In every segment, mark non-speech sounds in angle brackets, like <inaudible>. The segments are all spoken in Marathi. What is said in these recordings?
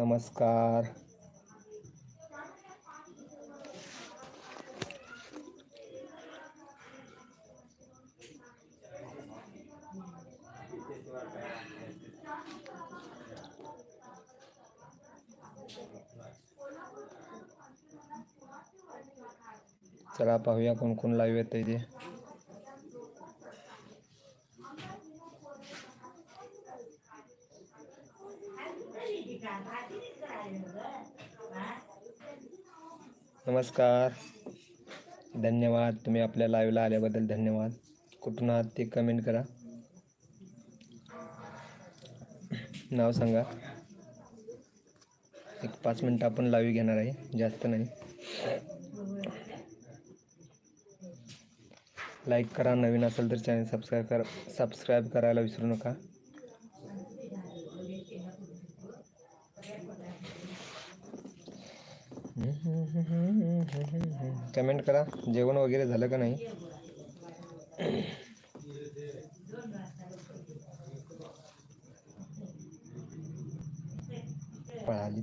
नमस्कार. चला पाहूया कोण कोण लाईव्ह येत ते. नमस्कार. धन्यवाद. तुम्ही आपल्या लाईव्हला आल्याबद्दल धन्यवाद. कुठून आहात ते कमेंट करा. नाव सांगा. एक पाच मिनटं आपण लाईव्ह घेणार आहे. जास्त नाही. लाईक करा. नवीन असेल तर चॅनल सबस्क्राईब करा. सबस्क्राईब करायला विसरू नका. कमेंट करा. जेवण वगैरे झालं का नाही? पळाली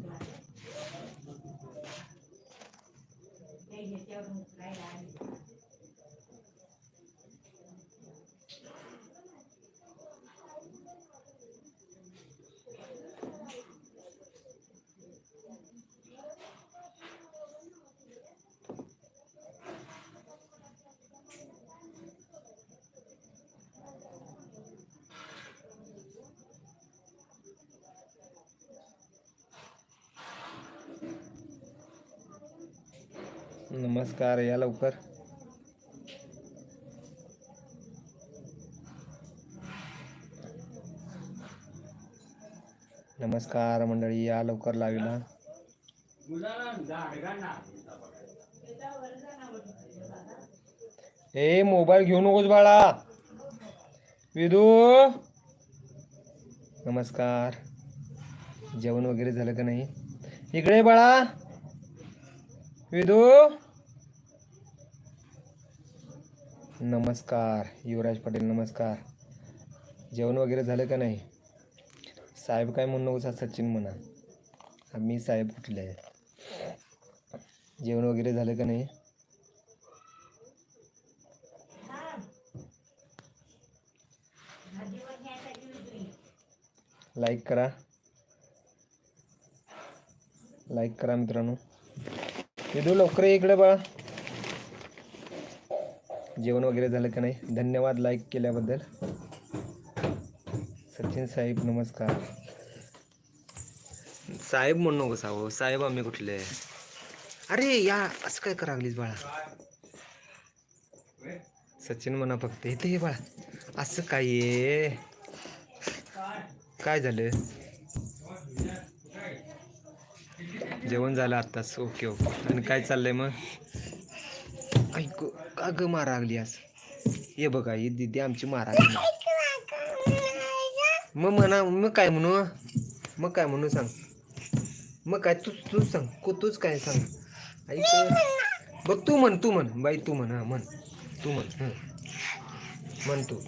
नमस्कार या लवकर. नमस्कार मंडळी या लवकर लावीला ए मोबाईल घेऊ नकोस बाळा. विदू. नमस्कार. जेवण वगैरे झालं का नाही? इकडे बाळा. विदू. नमस्कार युवराज पाटील नमस्कार. जेवण वगैरे झालं का नाही? साहेब काय म्हणू नको सचिन म्हणा. मी साहेब कुठले आहे जेवण वगैरे झालं का नाही? लाईक करा. लाईक करा मित्रांनो. विदू लवकर इकडे बाळा. जेवण वगैरे झालं का नाही? धन्यवाद लाईक केल्याबद्दल. सचिन साहेब नमस्कार. साहेब म्हणू नको साहो साहेब आम्ही कुठले? अरे या असं काय करा लागलीस बाळा? सचिन म्हणा फक्त इथे हे बाळा. असं काय आहे काय झालं? जेवण झालं आत्ताच. Okay okay. आणि काय चाललंय मग? ऐकू का ग मारा लागली आज. ये बघा हे दिदी आमची मारा मग म्हणा मग काय म्हणू मग काय म्हणू सांग? मग काय तू तूच सांग को तूच काय सांग? ऐक बघ तू म्हण तू म्हण बाई तू म्हण हा म्हण. तू म्हण हं. म्हण तू.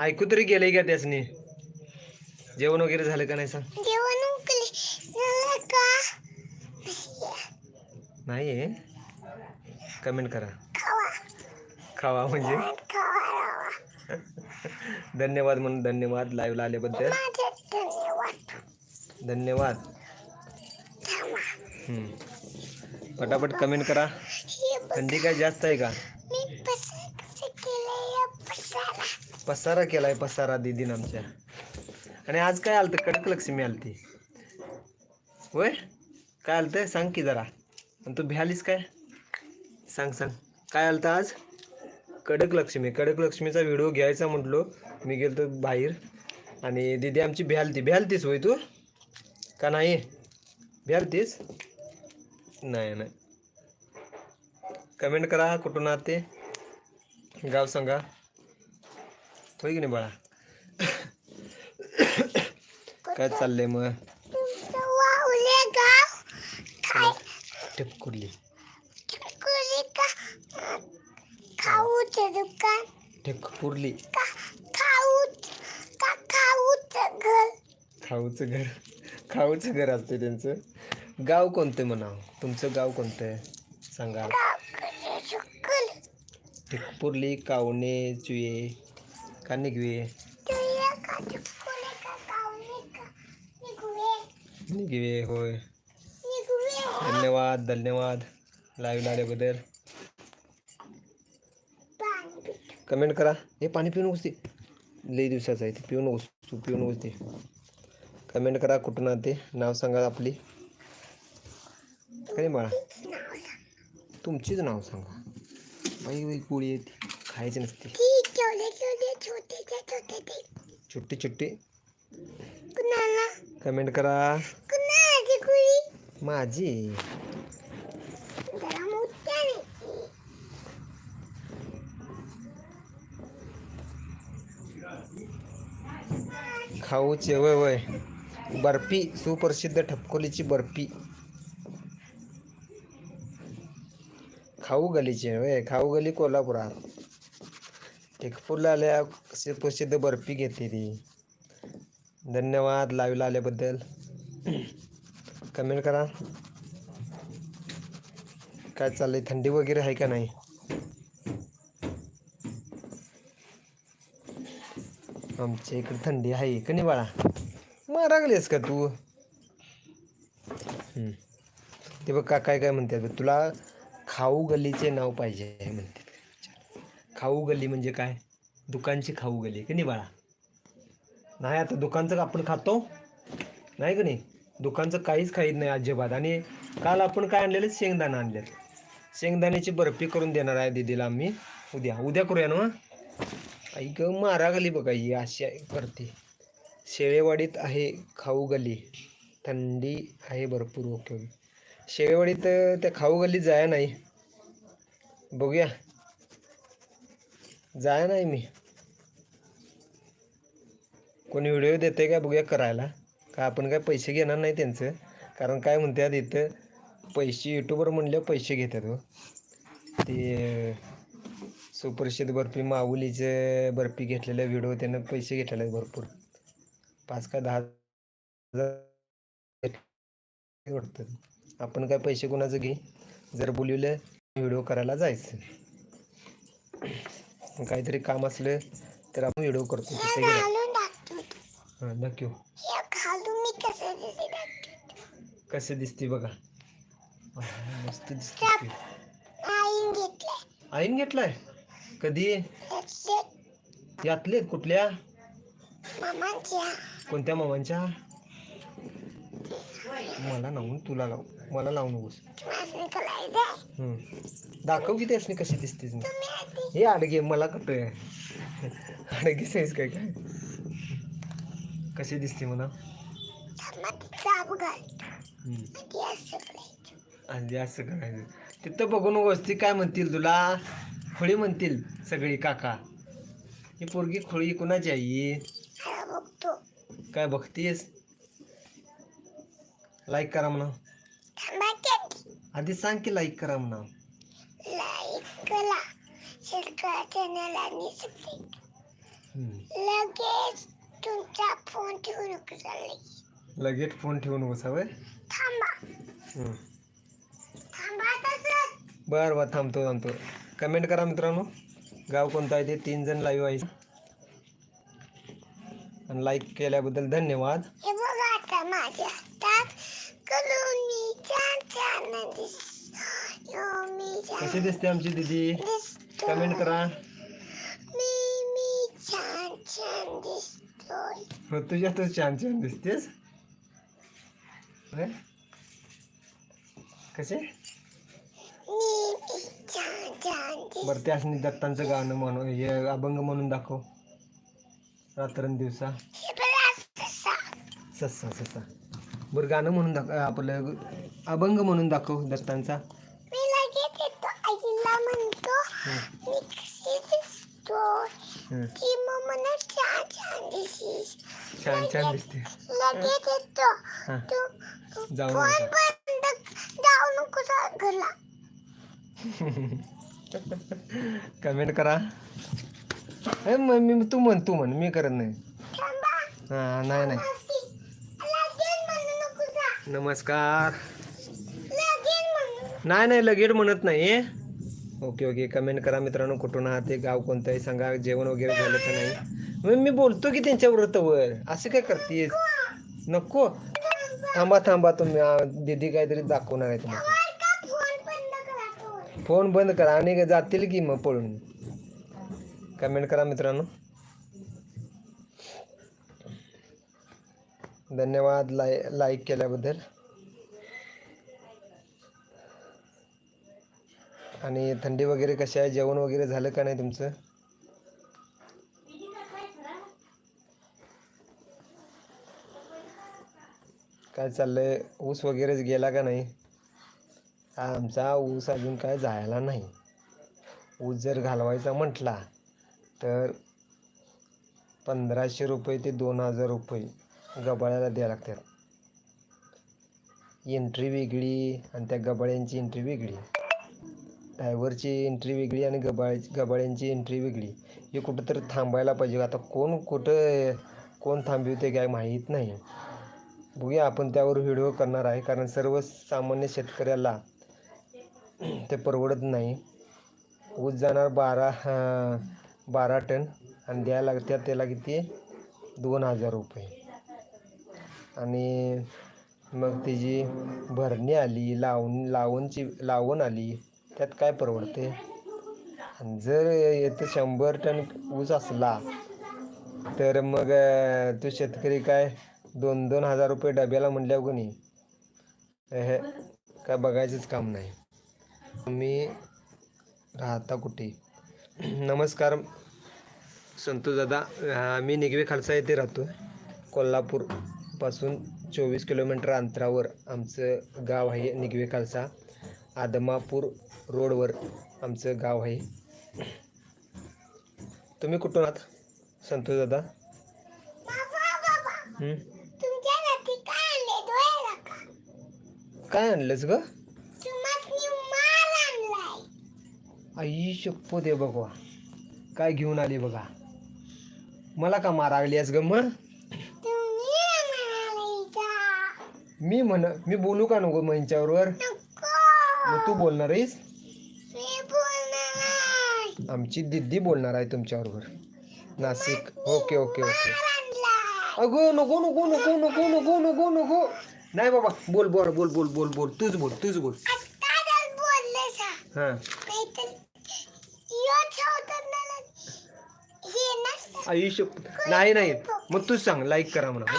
ऐकू तरी गेलंय का त्यासनी? जेवण वगैरे झालं का नाही सांग? नाही आहे कमेंट करा. खावा म्हणजे? धन्यवाद म्हणून धन्यवाद लाईव्हला आल्याबद्दल. धन्यवाद. पटापट कमेंट करा. थंडी काय जास्त आहे का? पसारा केलाय पसारा दीदीन आमच्या. आणि आज काय आलतं? कडक लक्ष्मी आलती. होय? काय आलतं सांग की जरा. आणि तू भ्यालीस काय? सांग सांग. काय आलं आज? कडक लक्ष्मी कडक लक्ष्मीचा व्हिडिओ घ्यायचा म्हटलो. मी गेलतो बाहेर. आणि दीदी आमची भ्यालती भ्यालतीस होय तू? का नाही? भ्यालतीस नाही नाही. कमेंट करा कुठून आहात ते. गाव सांगा. होय की नाही बाळा? <coughs> काय चाललंय मग? टिपकुर्ली खाऊचं दुकान. टिपकुर्ली खाऊ खाऊचं घर? खाऊचं घर. असते त्यांचं. गाव कोणतं म्हणावं? तुमचं गाव कोणतं आहे सांगा टिकपुर्ली कावणे चुये का निगवे निगवे होय. धन्यवाद धन्यवाद. लाईव्ह आल्याबद्दल कमेंट करा. हे पाणी पिऊ नकोस ते. लई दिवसाचं आहे ते. पिऊ नकोस तू पिऊ नकोस ते. कमेंट करा कुठून आहात ते नाव सांगा आपली. काय बाळा. तुमचीच नाव सांगा. बाई बाई पोळी आहे ती खायची नसते. छोटी छोटी. कमेंट करा. माझी. खाऊचे वय वय. बर्फी सुप्रसिद्ध ठपकोलीची बर्फी. खाऊ गलीची वय. खाऊ गली कोल्हापुरात. टेकपूरला आल्या सुप्रसिद्ध बर्फी घेते ती. धन्यवाद लाईव्हला आल्याबद्दल. कमेंट करा. काय चाललंय? थंडी वगैरे आहे का नाही? आमच्या इकडे थंडी आहे का नाही बाळा? मारागलीस का तू? ते बघ काय काय म्हणतात तुला खाऊ गल्लीचे नाव पाहिजे म्हणते म्हणतात. खाऊ गल्ली म्हणजे काय? दुकानची खाऊ गल्ली का नाही बाळा? नाही आता दुकानचं आपण खातो. नाही का नाही? दुकानचं काहीच खाईत नाही अजिबात. आणि काल आपण काय आणलेलं? शेंगदाणा आणलेलं शेंगदाण्याची बर्फी करून देणार आहे दीदीला आम्ही. उद्या उद्या करूया ना आई ग मारा गली बघा ही अशी करते. शेळेवाडीत आहे खाऊ गली. थंडी आहे भरपूर ओके. ओके शेळेवाडीत त्या खाऊ गल्लीत जाया नाही. बघूया. जाया नाही मी. कोणी व्हिडिओ देते का बघूया करायला. का आपण काय पैसे घेणार नाही त्यांचं? कारण काय म्हणतात इथं पैसे युट्यूबर म्हणल्यावर पैसे घेतात हो. ते सुप्रसिद्ध बर्फी माऊलीचे बर्फी घेतलेले व्हिडिओ त्यानं पैसे घेतलेले आहेत भरपूर. पाच का दहा हजार वाटतं. आपण काय पैसे कोणाचं घे जर बोलवलं व्हिडिओ करायला जायचं. काहीतरी काम असलं तर आपण व्हिडिओ करतो. हां नक्की हो. कसे दिसते बघा. मस्त दिसते आईन घेतलाय. कधी? यातले. कुठल्या? कोणत्या मामांच्या? मला लावून तुला लाव मला लावू नकोस हम्म. दाखव की त्यासनी कशी दिसतेस मी हे अडगे मला कुठं? अडगे साईज काय काय? कशी दिसते मला. आणि असं करायचं. तिथं बघू नकोस ती काय म्हणतील तुला? खोळी म्हणतील सगळी काका. ही पोरगी खोळी कुणाची आई? काय बघतीस लाईक करा म्हणा. आधी सांग की लाईक करा म्हणा. हम्म. लगेच तुमचा फोन ठेवू नको चालले लगेच फोन हवंय थांबा हम्म. थांबा तसंच बरं बरं थांबतो थांबतो. कमेंट करा मित्रांनो. गाव कोणतं आहे ते? तीन जण लाईव्ह आहे. आणि लाईक केल्याबद्दल धन्यवाद. कशी दिसते आमची दिदी? कमेंट करा. मी मी छान छान हो दिसतेस? कसे? बरं त्यासनी दत्तांचं गाणं म्हणून हे अभंग म्हणून दाखव. रात्रन दिवसा. तसा सस्सा सस्सा. बरं गाणं म्हणून दाखव आपलं अभंग म्हणून दाखव दत्तांचा. छान छान दिसते. जाऊ घरला? कमेंट करा. ए, मी तू म्हण तू म्हण मी करत नाही. थांबा. हां नाही नाही. नमस्कार. नाही नाही लगेच म्हणत नाही. ओके ओके कमेंट करा मित्रांनो कुठून आहात ते गाव कोणतं आहे सांगा जेवण वगैरे झालं का नाही? मग मी बोलतो की त्यांच्याबरोबर तवर असं काय करतेस? नको. थांबा थांबा तुम्ही आ, दीदी काहीतरी दाखवणार आहे तुम्हाला वर का फोन बंद करा फोन बंद करा आणि जातील की मग पळून. कमेंट करा मित्रांनो. धन्यवाद लाय लाईक केल्याबद्दल. आणि थंडी वगैरे कशी आहे? जेवण वगैरे झालं का नाही तुमचं? काय चाललंय? ऊस वगैरेच गेला का नाही? आमचा ऊस अजून काय जायला नाही. ऊस जर घालवायचा म्हटला तर पंधराशे रुपये ते दोन हजार रुपये गबाळ्याला द्यायला लागतात. एंट्री वेगळी आणि त्या गबाळ्यांची एंट्री वेगळी. ड्रायव्हरची एंट्री वेगळी आणि गबाळ गबाळ्यांची एंट्री वेगळी. हे कुठंतरी थांबायला पाहिजे. आता कोण कुठं कोण थांबवते काय माहीत नाही. बघूया आपण त्यावर व्हिडिओ करणार आहे. कारण सर्वसामान्य शेतकऱ्याला ते परवडत नाही. ऊस जाणार बारा बारा टन आणि द्यायला लागतात त्याला किती? दोन हजार रुपये. आणि मग त्याची भरणी आली लावून लावणची लावण आली त्यात काय परवडते? आणि जर येतं शंभर टन ऊस असला तर मग तो शेतकरी काय दोन दोन हजार रुपये डब्याला म्हटल्यावर कोणी हे काय बघायचंच काम नाही. तुम्ही राहता कुठे? नमस्कार संतोष दादा. मी निगवे खालसा येथे राहतो कोल्हापूरपासून चोवीस किलोमीटर अंतरावर आमचं गाव आहे निगवे खालसा. आदमापूर रोडवर आमचं गाव आहे. तुम्ही कुठून आहात संतोष दादा? काय आणलंस ग तुम्हाला माल आणलाय आई शप्पो दे बघवा. काय घेऊन आली बघा. मला का मारागलीस ग मग? मी म्हण मी बोलू का नको मग यांच्याबरोबर मग तू बोलणार आहेस? आमची दिदी बोलणार आहे तुमच्याबरोबर. नाशिक. Okay okay okay. अगो नको नको नको नको नको नको नको. नाही बाबा बोल बोल बोल बोल बोल बोल. तूच बोल तूच बोल. हां. शप्पो नाही नाही. मग तूच सांग लाईक करा म्हणा.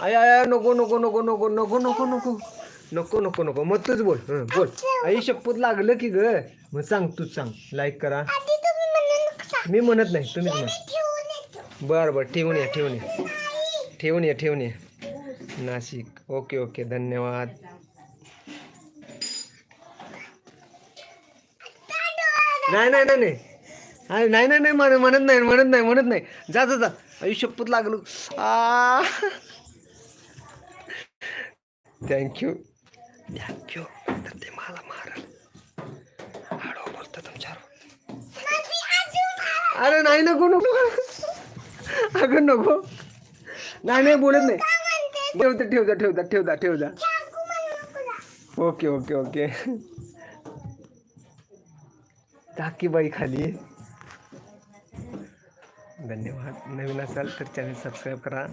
आय आय नको नको नको नको नको नको नको. नको नको नको. मग तूच बोल. हं, बोल. आई शपथ लागलं की ग. मग सांग तूच सांग. लाईक करा. मी म्हणत नाही तुम्हीच म्हण. बरं बरं. ठेवून या ठेवून या. ठेवून या ठेवून या. नाशिक. Okay okay. धन्यवाद. नाही नाही नाही नाही. अरे नाही नाही नाही म्हण म्हणत नाही म्हणत नाही म्हणत नाही. जा जा जा. आई लागलो. आ. थँक्यू थँक्यू तर ते मला मारल. हळू बोलतो तुमच्यावर. अरे नाही नको नको. अगं नको. नाही नाही बोलत नाही. म्हणते ठेवता ठेवता ठेवता ठेवता ठेवता ओके ओके ओके टाकी बाई खाली. धन्यवाद. नवीन असाल तर चॅनल सबस्क्राईब करा.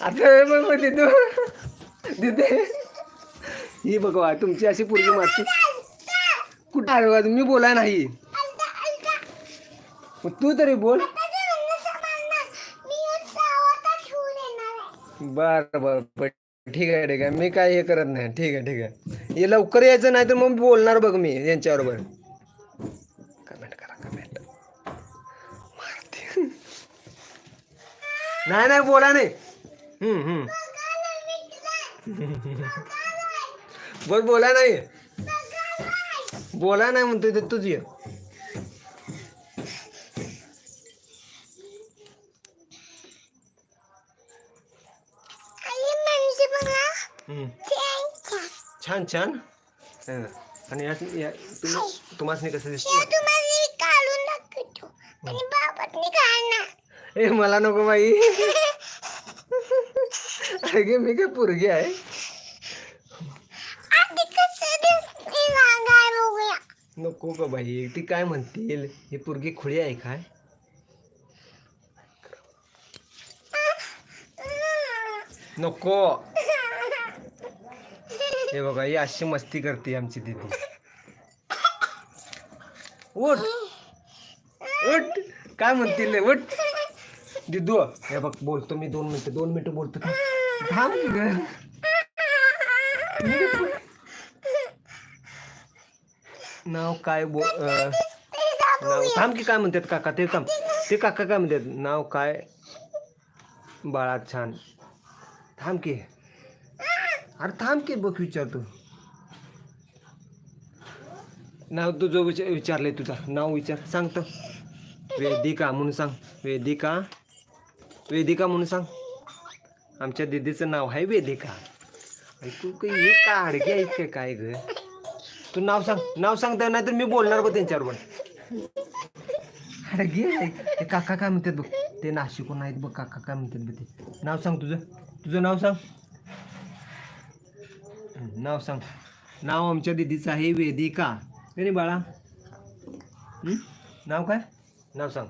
आता दिदू. दिदे. ही बघवा तुमची अशी पूर्वी माती कुठं बघा तुम्ही बोला नाही. तू तरी बोल. बर बर. ठीक आहे ठीक आहे. मी काय हे करत नाही. ठीक आहे ठीक आहे. हे लवकर यायचं नाही तर मग बोलणार बघ मी यांच्याबरोबर कमेंट करा कमेंट नाही नाही बोला नाही. हम्म हम्म. बघायला बोला नाही. बोला नाही म्हणतोय ते छान छान. आणि या या- तुम्ही तुम्हाला कसं दिसतं ए मला नको बाई. <laughs> अगे मी काय पोरगी आहे? नको का बाई. ती काय म्हणतील? ही पोरगी खुळी आहे काय? नको. हे बघा ही अशी मस्ती करते आमची दिदी. उठ. उठ. काय म्हणतील उठ. दिदू हे बघ बोलतो मी दोन मिनिटं दोन मिनिटं बोलतो का थांब की नाव काय बो नाव थांब की काय म्हणतात काका ते थांब. ते काका काय म्हणतात? नाव काय? बाळा छान. थांब की. अरे थांब की बघ विचारतो. नाव तुझं विचार विचारलंय तुझा नाव विचार सांगतो वेदिका म्हणून सांग वेदिका. वेदिका म्हणून सांग. आमच्या दिदीचं नाव आहे वेदिका. अरे तू काही काढ का काय काय ग? तू नाव सांग नाव सांगता नाही तर मी बोलणार बघ त्यांच्यावर. पण अरे घे ते काका काय म्हणतात बघ ते नाशिकून आहेत बघ काका काय म्हणतात बघ ते. नाव सांग तुझं. तुझं नाव सांग. नाव सांग. नाव आमच्या दिदीचं आहे वेदिका. नाही बाळा. नाव काय? नाव सांग.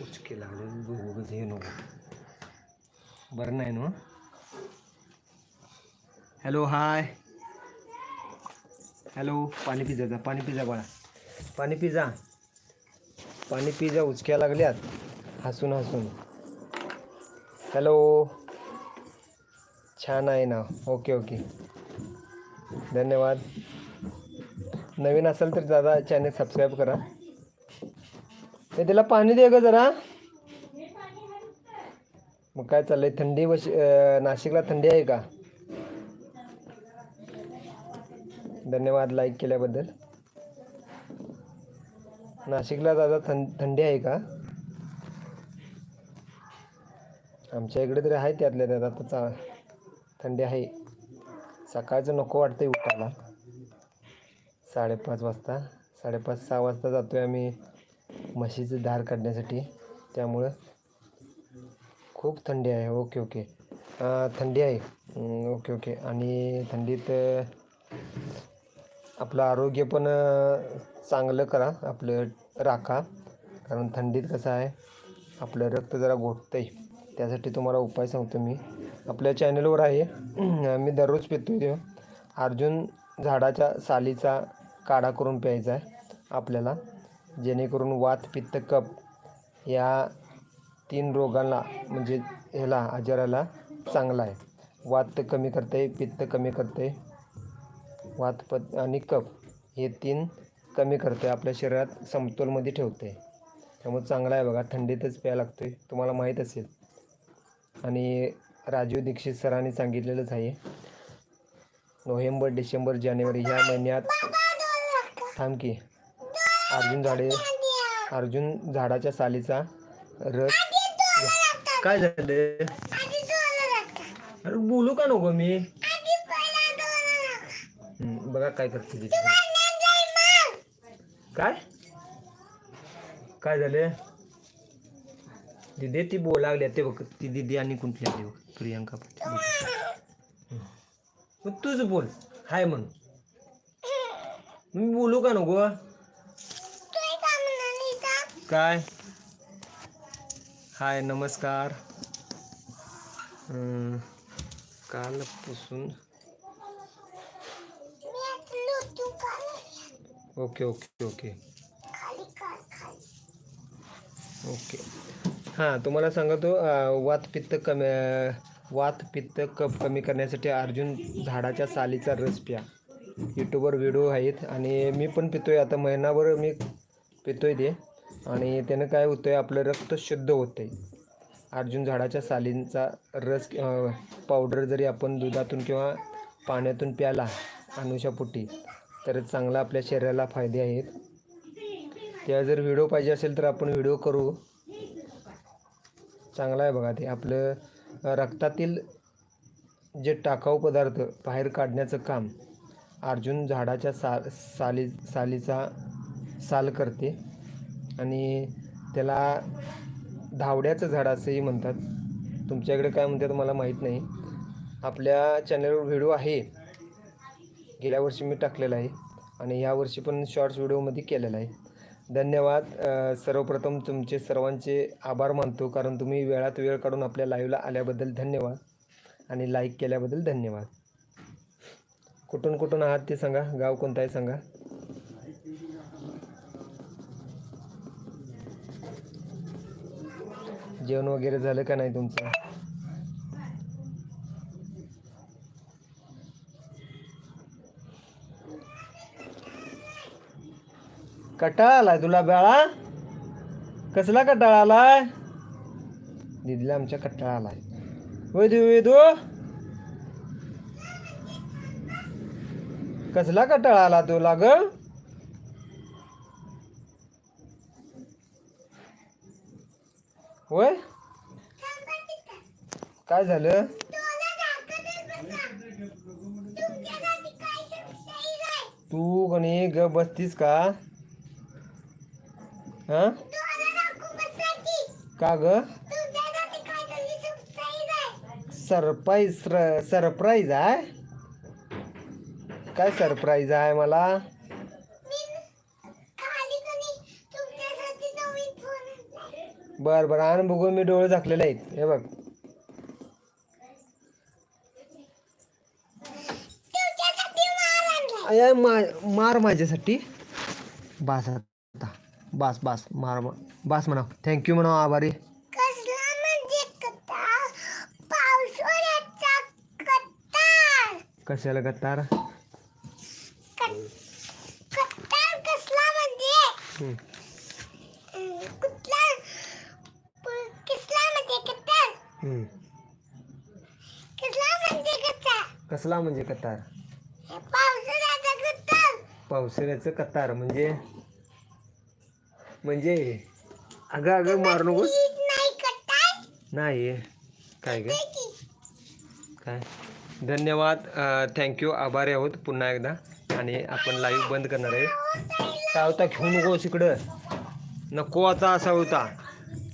उचके लागले. हे नको. बरं नाही ना. Hello hi. हॅलो पाणी पिझ्झा पाणी पिझा बाळा. पाणी पिझा पाणी पिझा उचक्या लागल्यात. हसून हसून. हॅलो. छान आहे ना. ओके ओके धन्यवाद. नवीन असेल तर दादा चॅनल सबस्क्राईब करा. ते त्याला पाणी दे ग जरा. मग काय चाललंय? थंडी वश नाशिकला थंडी आहे का? धन्यवाद लाईक केल्याबद्दल. नाशिकला दादा थं थंडी आहे का? आमच्या इकडे तरी आहे त्यातल्या त्यात. आता चा थंडी आहे. सकाळचं नको वाटतंय उठायला. साडेपाच वाजता साडेपाच सहा वाजता जातो आहे आम्ही म्हशीचं धार काढण्यासाठी. त्यामुळं खूप थंडी आहे. Okay okay. थंडी आहे. Okay okay. आणि थंडीत आपलं आरोग्य पण चांगलं करा. आपलं राखा. कारण थंडीत कसं आहे आपलं रक्त जरा घोटतं आहे त्यासाठी तुम्हाला उपाय सांगतो मी. आपल्या चॅनलवर आहे. मी दररोज पितो ते अर्जुन झाडाच्या सालीचा काढा करून प्यायचा आहे आपल्याला. जेणेकरून वात पित्त कप या तीन रोगांना म्हणजे ह्याला आजाराला चांगला आहे. वात कमी करते पित्त कमी करते. वात प आणि कप हे तीन कमी करते. आपल्या शरीरात समतोलमध्ये ठेवते. त्यामुळे चांगला आहे बघा. थंडीतच प्यायला लागतो आहे तुम्हाला माहीत असेल. आणि राजीव दीक्षित सरांनी सांगितलेलंच आहे. नोव्हेंबर डिसेंबर जानेवारी ह्या महिन्यात थांब की. अर्जुन झाडे अर्जुन झाडाच्या सालीचा रस काय झालं? अरे बोलू का नको मी? बघा काय करते काय? काय झालं? दिदी ती बोला लागली ते बघ ती दिदी आणि कुठली आली बघ प्रियांका. <laughs> मग तुझ बोल. हाय म्हण मी बोलू का नको? काय? हाय नमस्कार. कालपासून ओके ओके ओके. ओके. हां तुम्हाला सांगतो अं, वात पित्त कमी वात पित्त कप कमी करण्यासाठी अर्जुन झाडाच्या सालीचा रस प्या. यूट्यूबवर व्हिडिओ आहेत आणि मी पण पितोय. आता महिनाभर मी पितोय ते. आणि त्यानं काय होतं आहे आपलं रक्त शुद्ध होतंय. अर्जुन झाडाच्या सालींचा रस पावडर जरी आपण दुधातून किंवा पाण्यातून प्याला अनुषापोटी तर चांगला आपल्या शरीराला फायदे आहेत. त्या जर व्हिडिओ पाहिजे असेल तर आपण व्हिडिओ करू. चांगला आहे बघा ते. आपलं रक्तातील जे टाकाऊ पदार्थ बाहेर काढण्याचं काम अर्जुन झाडाच्या सा साली सालीचा साल करते. आणि त्याला धावड्याचं झाड असंही म्हणतात. तुमच्याकडे काय म्हणतात मला माहीत नाही. आपल्या चॅनलवर व्हिडिओ आहे. गेल्या वर्षी मी टाकलेला आहे. आणि ह्या वर्षी पण शॉर्ट्स व्हिडिओमध्ये केलेला आहे. धन्यवाद. सर्वप्रथम तुमचे सर्वांचे आभार मानतो कारण तुम्ही वेळात वेळ काढून आपल्या लाईव्हला आल्याबद्दल धन्यवाद आणि लाईक केल्याबद्दल धन्यवाद. कुठून कुठून आहात ते सांगा गाव कोणतं आहे सांगा. जेवण वगैरे झालं का नाही तुमचं? कटाळा आलाय तुला बाळा. कसला कटाळा आलाय दिदीला आमच्या कटाळा आलाय वेदू वेदू कसला कटाळा आला तुला ग होय? काय झालं? तू कोणी ग बसतीस का? हा? का ग? सरप्राईज सरप्राईज आहे काय सरप्राईज आहे मला? बर बर आण बघू मी डोळे झाकलेले आहेत. हे बघ. मार माझ्यासाठी? बास आता. बास बास मार बास म्हणा थँक्यू म्हणा आभारी. कसला म्हणजे कतार पावसाळ्याचा कतार कशाला कतार कसला म्हणजे? कुठला? कसला म्हणजे कतार. कसला म्हणजे कतार कसला म्हणजे कतार पावसाळ्याचा कतार पावसाळ्याचं कतार म्हणजे? म्हणजे अगं अगं मारू नकोस. नाही काय ग? ते की. काय? धन्यवाद. थँक्यू आभारी आहोत पुन्हा एकदा. आणि आपण लाईव्ह बंद करणार आहे. सावता घेऊ नकोस इकडं. नको आता सावता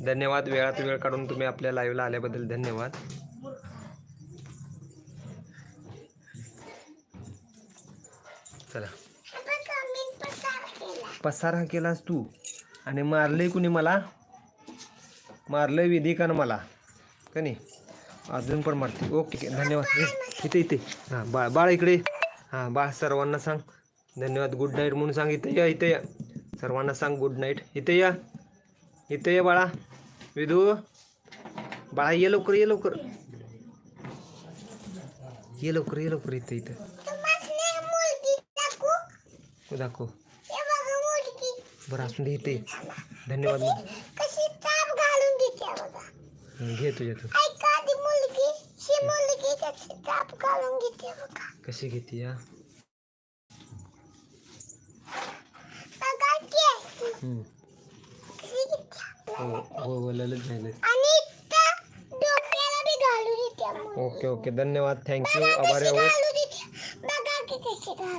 धन्यवाद. वेळात वेळ काढून तुम्ही आपल्या लाईव्हला आल्याबद्दल धन्यवाद. चला. पसारा केलास तू? आणि मारलंय कुणी मला? मारलंय विधिकानं मला. का नाही? अजून पण मारते. ओके धन्यवाद. इथे इथे. हां बाळ बाळ इकडे. हां बाळ सर्वांना सांग. धन्यवाद. गुड नाईट म्हणून सांग. इथे या इथे या. सर्वांना सांग गुड नाईट इथे या. इथे ये बाळा. विधू. बाळा ये लवकर ये लवकर. ये लवकर ये लवकर इथे इथं. दाखवू. बरं दे धन्यवाद। कशी चाप घालून देते बघा घे तुझ्या तू ती। मुलगी ही मुलगी कशी चाप घालून घेते बघा कशी घेते या बघा की हं. कशी घेते हो ललच आणि डोक्याला बी घालून देते ओके ओके धन्यवाद थँक्यू बघा आभारी कशी आहोत घालून देते बघा की कशी घालून